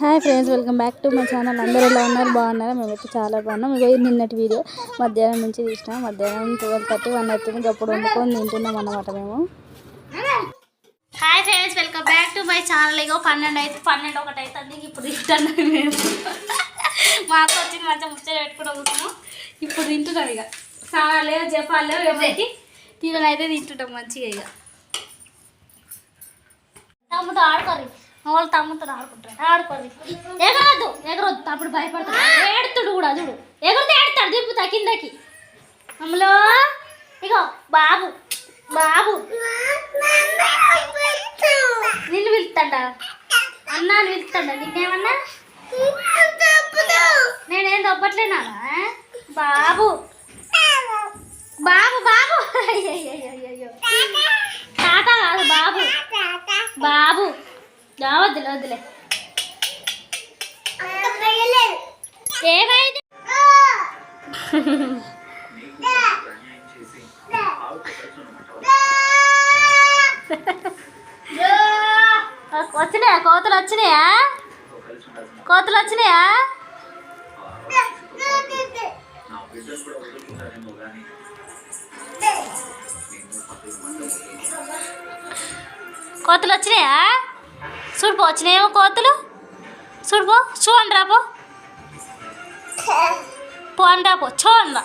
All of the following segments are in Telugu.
Hi friends welcome back to my channel. అందరూ ఎలా ఉన్నారు? బాగున్నారు? మేమైతే చాలా బాగున్నాం. ఇది నిన్నటి వీడియో. మధ్యాహ్నం నుంచి తీసినాం. మధ్యాహ్నం ట్వెల్వ్ థర్టీ వన్ అవుతుంది అప్పుడు వండుకొని తింటున్నాం అన్నమాట మేము. Hi friends welcome back to my channel. ఇగో పన్నెండు అయితే పన్నెండు ఒకటి అవుతుంది ఇప్పుడు తింటున్నాం మేము. మాకు వచ్చింది మంచిగా ముచ్చట పెట్టుకుంటూ కూర్చున్నాం. ఇప్పుడు తింటున్నాం ఇక లేవు? జపాలు ఎవరికి? అయితే తింటుంటాం మంచిగా ఇక ఆడుకోరు వాళ్ళు తమ్ముతో ఆడుకుంటారు. ఆడుకోదు ఎగరద్దు ఎగరొద్దు. అప్పుడు భయపడతాడు. ఏడుతుడు కూడా చూడు. ఎగురితే ఏడుతాడు దింపుతా కిందకి. అమ్మలో ఇగో బాబు. బాబు. నిన్ను పిలుస్తాడ? అన్నా పిలుస్తాడ? నిన్నేమన్నా? నేనేం తప్పట్లేనా? బాబు. బాబు బాబు. అయ్యయ్యయ్యయ్యో. తాత కాదు బాబు బాబు దా, వద్దులే ఏమైంది వచ్చినాయా? కోతలు వచ్చినాయా? కోతలు వచ్చినాయా? కోతలు వచ్చినాయా? చూడుపో వచ్చినాయేమో కోతలు. చూడుపో చూడండి రాపో పో. అని రాపో చూడండి.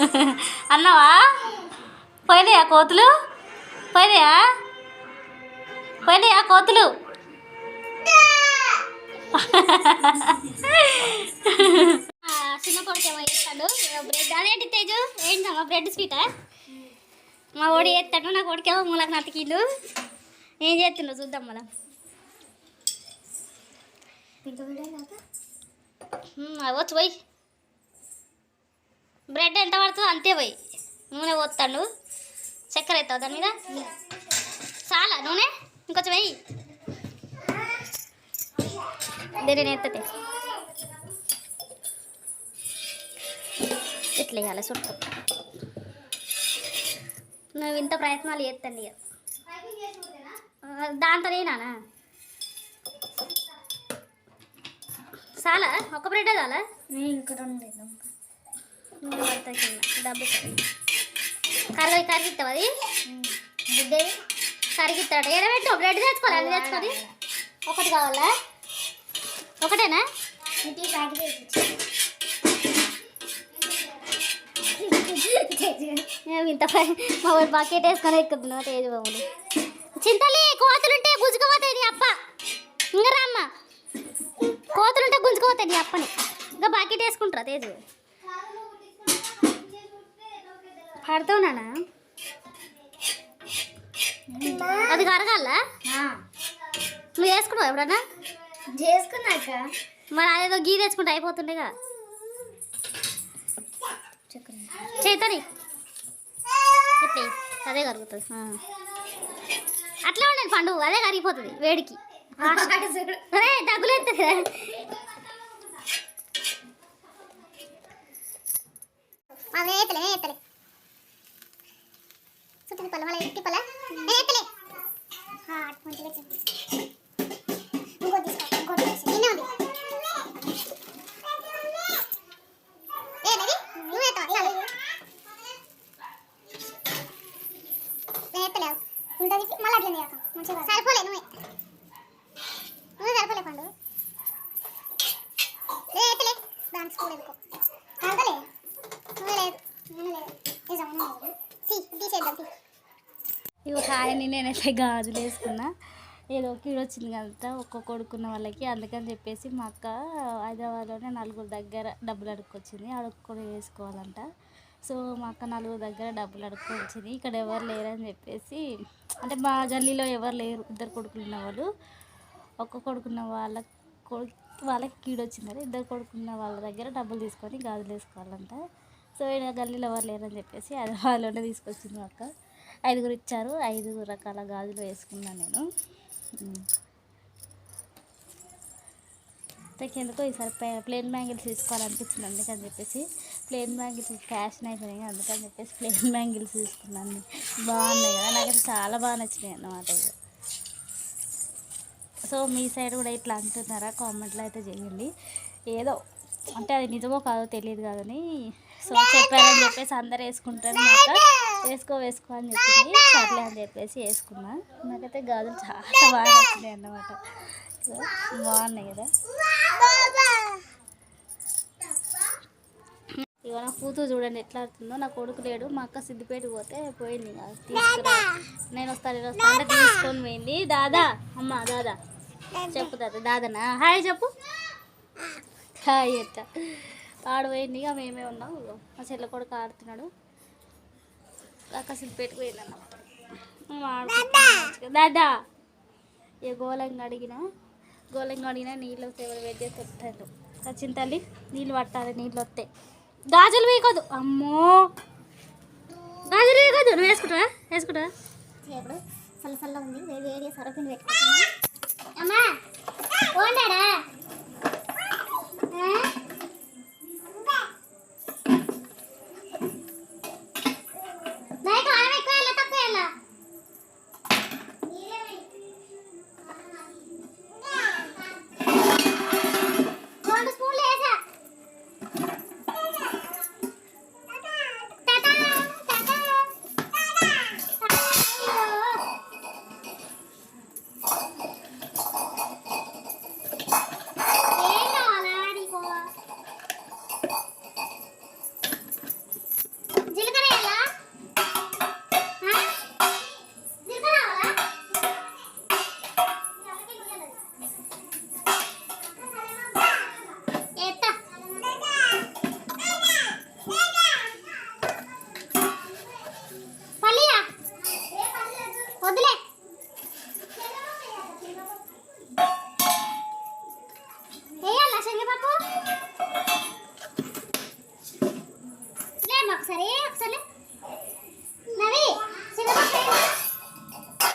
అన్నావా? పోయినాయా కోతులు? పోయినాయా? పోయినాయా కోతులు? చిన్న కొడుకు ఏమో చేస్తాడు. బ్రెడ్. అదేంటి తేజు? ఏంటమ్మా బ్రెడ్ స్వీటా? మా ఓడి చేస్తాడు నా కొడుకేమో మూలకు నతికిళ్ళు ఏం చేస్తుండో చూద్దాం మనం. ఉమ్, అవ్వచ్చు పోయి. బ్రెడ్ ఎంత పడుతుందో అంతే పోయి. నూనె పోతాడు చక్కెర అవుతావు దాని మీద? చాలా నూనె? ఇంకొంచెం వెయ్యి నేను ఎత్తే ఇట్లా వేయాలి? చుట్టూ నువ్వు ఇంత ప్రయత్నాలు చేస్తాను ఇక. ఆ, దాంతో నేనా చాలా ఒక బ్రెడ్ చాలా? ఇంకా రెండు డబ్బు కరిగి కరిగిస్తావు అది? బుడ్డేది కరిగిస్తాడు ఎడబెట్టు బ్రెడ్ తెచ్చుకోవాలి అది? తెచ్చుకొని ఒకటి కావాలా? ఒకటేనా? ప్యాకెట్ మేము ఇంత మా బకెట్ వేసుకొని ఎక్కుతున్నా తేజ బాబులు చింతలే కోతులుంటే గుంజుకోపోతాయి నీ అప్ప. ఇంకా రామ్మ. కోతులుంటే గుంజుకోపోతాయి నీ అప్పని. ఇంకా బకెట్ వేసుకుంటారా తేజు. పడతావు నాన్న అది కరగాల? నువ్వు వేసుకున్నావు ఎప్పుడన్నా? చేసుకున్నాక. మరి అదేదో గీ తెచ్చుకుంటే అయిపోతుండేగా. చేతని. ఇట్లే అదే కరుగుతుంది. అట్లా ఉండేది పండు అదే కరిగిపోతుంది వేడికి. అదే దగ్గులేస్తుంది కదా అదే ఎత్తలే ఎత్తలే చుట్టూ తిప్పల మళ్ళీ తిప్పల ఎత్తలే మంచిగా ఇంకోటి తీసుకో ఇంకోటి తీసుకో నిన్నే ఉంది ఏది నువ్వు ఎత్తవా చాలు నేను ఎత్తలే ఉంటుంది మళ్ళీ అట్లనే చేస్తాం మంచిగా సరిపోలే నువ్వే. నువ్వే సరిపోలే పండు. లే ఎత్తలే దాని స్కూల్ ఎదుకో? అంతలే. నువ్వే లేదు. నేను లేదు. నిజం నువ్వు లేదు. తీసేద్దాం తీ. ఇవి హాయని నేనైతే గాజులు వేసుకున్నా. ఏదో కీడు వచ్చింది కదా ఒక్క కొడుకున్న వాళ్ళకి. అందుకని చెప్పేసి మా అక్క హైదరాబాద్లోనే నలుగురు దగ్గర డబ్బులు అడుక్కొచ్చింది. అడుక్కొని వేసుకోవాలంట. సో మా అక్క నలుగురు దగ్గర డబ్బులు అడుక్కొని వచ్చింది. ఇక్కడ ఎవరు లేరని చెప్పేసి అంటే మా గల్లీలో ఎవరు లేరు. ఇద్దరు కొడుకులు ఉన్న వాళ్ళు. ఒక్క కొడుకున్న వాళ్ళ కొడుకు వాళ్ళకి కీడొచ్చిందని ఇద్దరు కొడుకున్న వాళ్ళ దగ్గర డబ్బులు తీసుకొని గాజులు వేసుకోవాలంట. సో ఈడ గల్లీలో ఎవరు లేరని చెప్పేసి అది హైదరాబాద్లోనే తీసుకొచ్చింది మా అక్క. ఐదుగురు ఇచ్చారు. ఐదు రకాల గాజులు వేసుకున్నాను నేను. ఉమ్. ఎందుకో ఈసారి ప్లేన్ బ్యాంగిల్స్ తీసుకోవాలనిపించింది అందుకని చెప్పేసి ప్లేన్ బ్యాంగిల్స్ ఫ్యాషన్ అయిపోయినాయి. అందుకని చెప్పేసి ప్లేన్ బ్యాంగిల్స్ తీసుకున్నాను. బాగున్నాయి కదా. నాకైతే చాలా బాగా నచ్చినాయి అన్నమాట ఇవి. సో మీ సైడ్ కూడా ఇట్లా అంటున్నారా? కామెంట్లో అయితే చేయండి. ఏదో అంటే అది నిజమో కాదో తెలియదు కాదని సో చెప్పారని చెప్పేసి అందరు వేసుకుంటారు మాట వేసుకో వేసుకో అని చెప్పింది. సర్లే అని చెప్పేసి వేసుకున్నా. నాకైతే గాజులు చాలా బాగా నచ్చినాయి అన్నమాట. సో బాగున్నాయి కదా. ఇక నా కూతురు చూడండి ఎట్లా ఆడుతుందో. నా కొడుకు లేడు మా అక్క సిద్దిపేట పోతే పోయింది తీసుకురా. నేను వస్తాను నేను వస్తాను అంటే తీసుకొని పోయింది. దాదా అమ్మ దాదా. చెప్పు దాదా దాదానా? హాయ్ చెప్పు. హాయ్ ఎట్ట ఆడు పోయింది ఇక మేమే ఉన్నాం. మా చెల్లె కొడుకు ఆడుతున్నాడు. అక్క సిద్దిపేటకు పోయింది అన్నమాట. దాదా. ఇక గోళంగా అడిగిన గోళంగా అడిగినా నీళ్ళు వస్తే ఎవరు వెయిట్ చేసి వస్తారు తల్లి నీళ్ళు పట్టాలి నీళ్ళు వస్తాయి గాజులు వేయకూడదు అమ్మో. గాజులు వేయకూడదు నువ్వు వేసుకుంటావా? వేసుకుంటావా? ఇప్పుడు సల్ల సల్ల ఉంది. వేడి వేడి అమ్మా పోండాడా?